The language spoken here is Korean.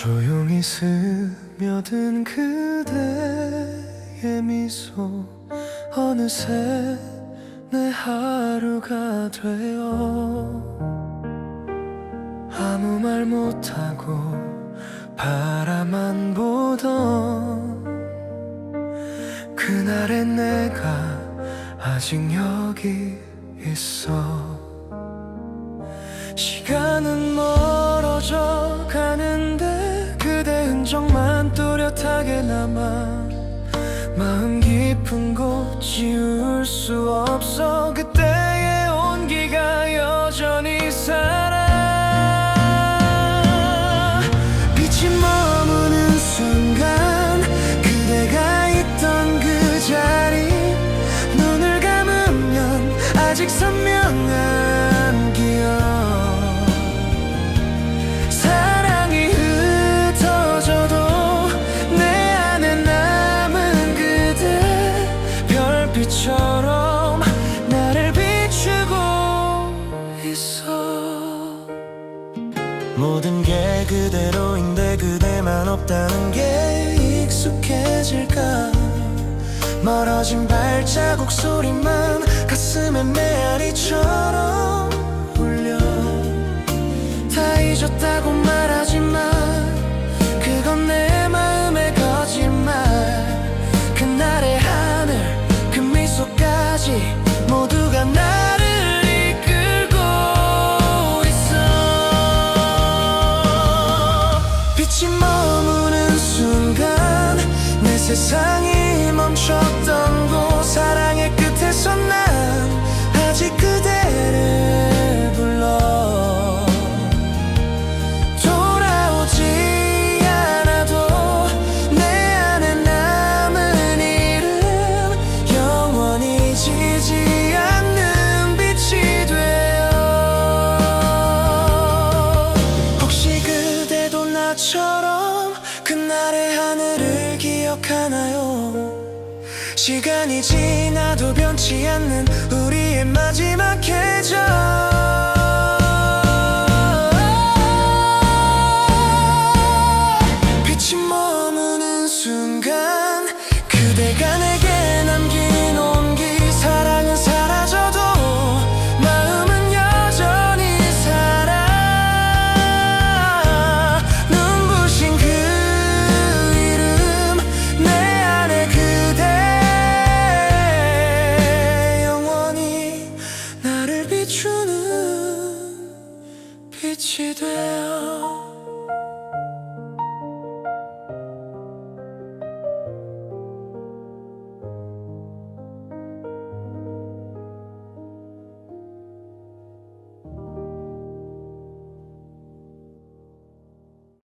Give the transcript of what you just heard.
조용히 스며든 그대의 미소. 어느새 내 하루가 되어 아무 말 못하고 바라만 보던 그날의 내가 아직 여기 있어. 시간은 흔적만 또렷하게 남아 마음 깊은 곳 지울 수 없어 있어. 모든 게 그대로인데 그대만 없다는 게 익숙해질까? 멀어진 발자국 소리만 가슴에 메아리처럼 울려. 다 잊었다고 말하지만 세상이 멈췄던 곳 사랑의 끝에서 난 아직 그대를 불러. 돌아오지 않아도 내 안에 남은 이름 영원히 지지 않는 빛이 되어. 혹시 그대도 나처럼 그날의 기억하나요? 시간이 지나도 변치 않는 우리의 마지막 계절 빛이 되어